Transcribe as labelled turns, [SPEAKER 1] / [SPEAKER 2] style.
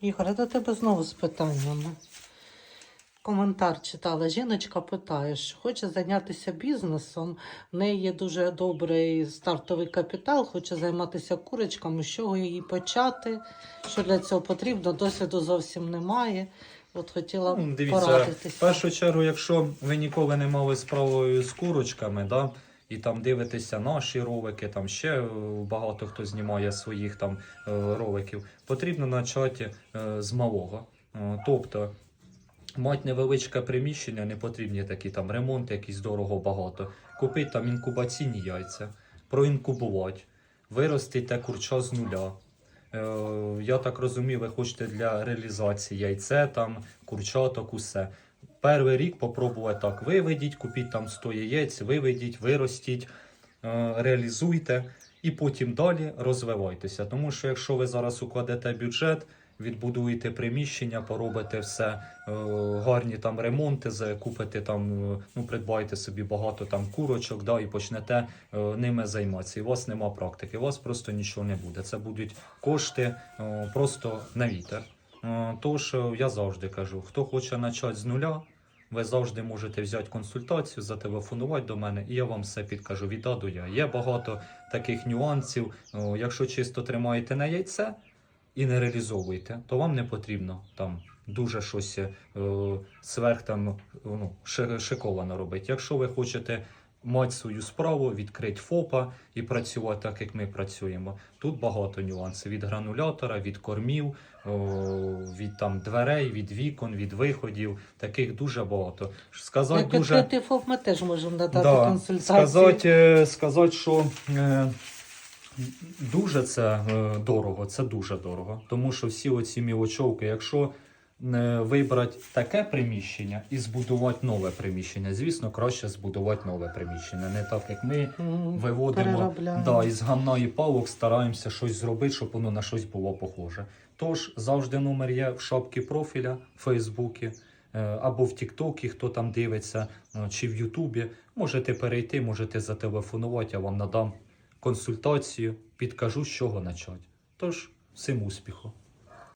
[SPEAKER 1] Ігор, я до тебе знову з питаннями. Коментар читала. Жіночка питає, що хоче зайнятися бізнесом. В неї є дуже добрий стартовий капітал, хоче займатися курочками. З чого їй почати? Що для цього потрібно? Досвіду зовсім немає. От хотіла
[SPEAKER 2] Ну, дивіться, в першу чергу, якщо ви ніколи не мали справою з курочками, да, і там дивитеся наші ролики, там ще е, багато хто знімає своїх там е, роликів, потрібно почати е, з малого. Тобто, мати невеличке приміщення, не потрібні такі там ремонти, якісь дорого багато. Купити там інкубаційні яйця, проінкубувати, виростити курча з нуля. Я так розумію, ви хочете для реалізації яйце, там, курчаток, усе. Перший рік попробувати так. Виведіть, купіть там 100 яєць, виведіть, виростіть, е, реалізуйте і потім далі розвивайтеся. Тому що якщо ви зараз укладете бюджет, відбудуєте приміщення, поробите все, е, гарні там ремонти, за- купите там, е, ну, придбайте собі багато там курочок, да, і почнете ними займатися. І у вас нема практики, у вас просто нічого не буде. Це будуть кошти просто на вітер. Е, Тож е, я завжди кажу, хто хоче почати з нуля, ви завжди можете взяти консультацію, зателефонувати до мене, і я вам все підкажу від А до Я. Є багато таких нюансів. Якщо чисто тримаєте на яйце і не реалізовуєте, то вам не потрібно там дуже щось е, сверх там ну, шиковано робити. Якщо ви хочете мати свою справу, відкрити ФОПа і працювати так, як ми працюємо. Тут багато нюансів від гранулятора, від кормів, від там дверей, від вікон, від виходів. Таких дуже багато. Сказати
[SPEAKER 1] Як
[SPEAKER 2] дуже
[SPEAKER 1] відкритий ФОП ми теж можемо надати
[SPEAKER 2] да,
[SPEAKER 1] консультації.
[SPEAKER 2] сказати, е, сказати, що е, дуже це е, дорого, це дуже дорого. Тому що всі оці мілочовки, якщо вибрати таке приміщення і збудувати нове приміщення, звісно, краще збудувати нове приміщення. Не так, як ми виводимо да, із гамна і палок, стараємося щось зробити, щоб воно на щось було похоже. Тож завжди номер є в шапці профіля в Фейсбуці е, або в Тіктокі, хто там дивиться, е, чи в Ютубі. Можете перейти, можете зателефонувати, я вам надам консультацію, підкажу, з чого почати. Тож, всім успіху!